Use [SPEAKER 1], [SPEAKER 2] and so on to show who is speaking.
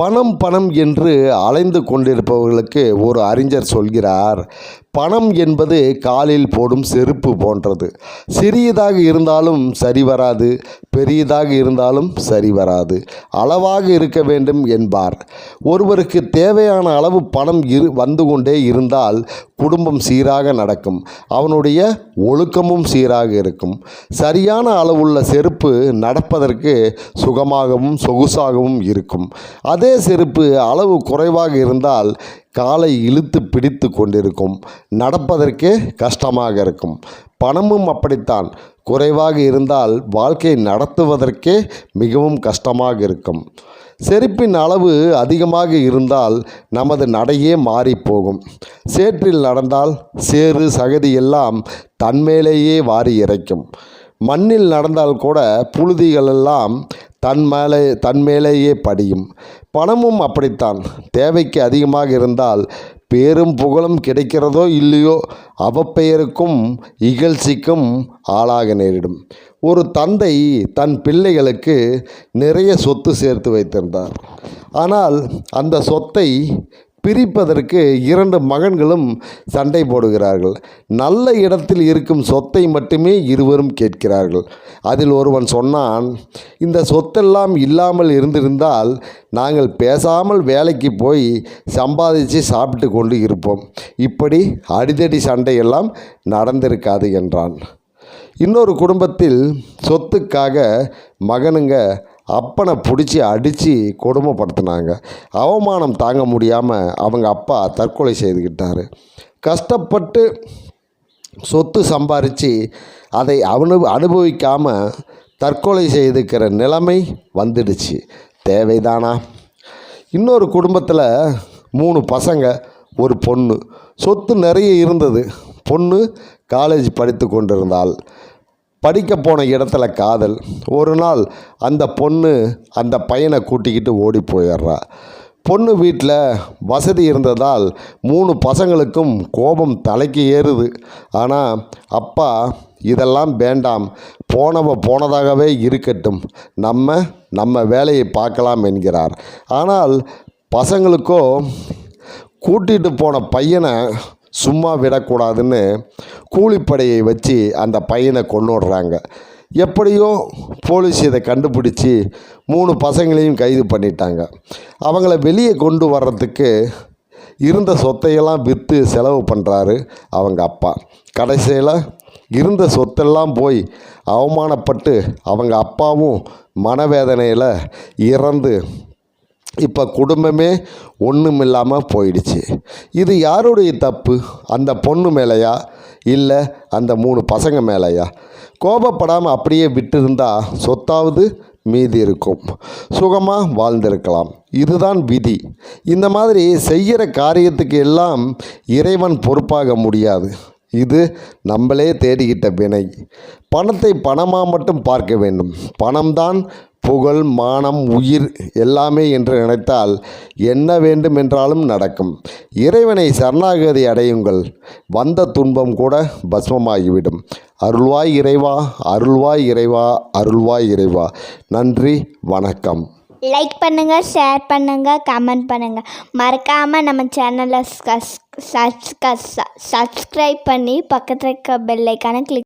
[SPEAKER 1] பணம் பணம் என்று அலைந்து கொண்டிருப்பவர்களுக்கு ஒரு அறிஞர் சொல்கிறார். பணம் என்பது காலில் போடும் செருப்பு போன்றது. சிறியதாக இருந்தாலும் சரி வராது பெரியதாக இருந்தாலும் சரி வராது. அளவாக இருக்க வேண்டும் என்பார். ஒருவருக்கு தேவையான அளவு பணம் இரு வந்து கொண்டே இருந்தால் குடும்பம் சீராக நடக்கும். அவனுடைய ஒழுக்கமும் சீராக இருக்கும். சரியான அளவுள்ள செருப்பு நடப்பதற்கு சுகமாகவும் சொகுசாகவும் இருக்கும். அதே செருப்பு அளவு குறைவாக இருந்தால் காலை இழுத்து பிடித்து கொண்டிருக்கும். நடப்பதற்கே கஷ்டமாக இருக்கும். பணமும் அப்படித்தான். குறைவாக இருந்தால் வாழ்க்கை நடத்துவதற்கே மிகவும் கஷ்டமாக இருக்கும். செருப்பின் அளவு அதிகமாக இருந்தால் நமது நடையே மாறிப்போகும் சேற்றில் நடந்தால் சேறு சகதி எல்லாம் தன்மேலேயே வாரி இறைக்கும். மண்ணில் நடந்தால் கூட புழுதிகளெல்லாம் தன் மேலே தன் மேலேயே படியும். பணமும் அப்படித்தான். தேவைக்கு அதிகமாக இருந்தால் பேரும் புகழும் கிடைக்கிறதோ இல்லையோ அவப்பெயருக்கும் இகழ்ச்சிக்கும் ஆளாக நேரிடும். ஒரு தந்தை தன் பிள்ளைகளுக்கு நிறைய சொத்து சேர்த்து வைத்திருந்தார். ஆனால் அந்த சொத்தை பிரிப்பதற்கு இரண்டு மகன்களும் சண்டை போடுகிறார்கள். நல்ல இடத்தில் இருக்கும் சொத்தை மட்டுமே இருவரும் கேட்கிறார்கள். அதில் ஒருவன் சொன்னான் இந்த சொத்தெல்லாம் இல்லாமல் இருந்திருந்தால் நாங்கள் பேசாமல் வேலைக்கு போய் சம்பாதிச்சு சாப்பிட்டு கொண்டு இருப்போம். இப்படி அடிதடி சண்டையெல்லாம் நடந்திருக்காது என்றான். இன்னொரு குடும்பத்தில் சொத்துக்காக மகனுங்க அப்பனை பிடிச்சி அடித்து கொடுமைப்படுத்தினாங்க. அவமானம் தாங்க முடியாமல் அவங்க அப்பா தற்கொலை செய்துக்கிட்டார் கஷ்டப்பட்டு சொத்து சம்பாரித்து அதை அனு அனுபவிக்காமல் தற்கொலை செய்துக்கிற நிலைமை வந்துடுச்சு. தேவைதானா? இன்னொரு குடும்பத்தில் மூணு பசங்க ஒரு பொண்ணு. சொத்து நிறைய இருந்தது. பொண்ணு காலேஜ் படித்து கொண்டிருந்தாள். படிக்க போன இடத்துல காதல். ஒரு நாள் அந்த பொண்ணு அந்த பையனை கூட்டிக்கிட்டு ஓடி போயிடுறா. பொண்ணு வீட்டில் வசதி இருந்ததால் மூணு பசங்களுக்கும் கோபம் தலைக்கு ஏறுது. ஆனால் அப்பா இதெல்லாம் வேண்டாம். போனவ போனதாகவே இருக்கட்டும். நம்ம நம்ம வேலையை பார்க்கலாம் என்கிறார். ஆனால் பசங்களுக்கோ கூட்டிகிட்டு போன பையனை சும்மா விடக்கூடாதுன்னு கூலிப்படையை வச்சு அந்த பையனை கொண்டுடுறாங்க எப்படியோ போலீஸ் இதை கண்டுபிடிச்சி மூணு பசங்களையும் கைது பண்ணிட்டாங்க. அவங்கள வெளியே கொண்டு வர்றதுக்கு இருந்த சொத்தையெல்லாம் விற்று செலவு பண்ணுறாரு அவங்க அப்பா. கடைசியில் இருந்த சொத்தெல்லாம் போய் அவமானப்பட்டு அவங்க அப்பாவும் மனவேதனையில் இறந்து இப்போ குடும்பமே ஒன்றும் இல்லாமல் போயிடுச்சு. இது யாருடைய தப்பு? அந்த பொண்ணு மேலேயா? இல்லை அந்த மூணு பசங்க மேலேயா? கோபப்படாமல் அப்படியே விட்டிருந்தா சொத்தாவது மீதி இருக்கும். சுகமாக வாழ்ந்திருக்கலாம். இதுதான் விதி. இந்த மாதிரி செய்கிற காரியத்துக்கு எல்லாம் இறைவன் பொறுப்பாக முடியாது. இது நம்மளே தேடிக்கிட்ட வினை. பணத்தை பணமாக மட்டும் பார்க்க வேண்டும். பணம்தான் புகழ் மானம் உயிர் எல்லாமே என்று நினைத்தால் என்ன வேண்டுமென்றாலும் நடக்கும். இறைவனை சரணாகதி அடையுங்கள். வந்த துன்பம் கூட பஸ்மமாகிவிடும். அருள்வாய் இறைவா அருள்வாய் இறைவா அருள்வாய் இறைவா. நன்றி வணக்கம்.
[SPEAKER 2] லைக் பண்ணுங்கள் ஷேர் பண்ணுங்கள் கமெண்ட் பண்ணுங்கள் மறக்காமல் நம்ம சேனலை சப்ஸ்கிரைப் பண்ணி பக்கத்தில் இருக்க பெல்லைக்கான கிளிக்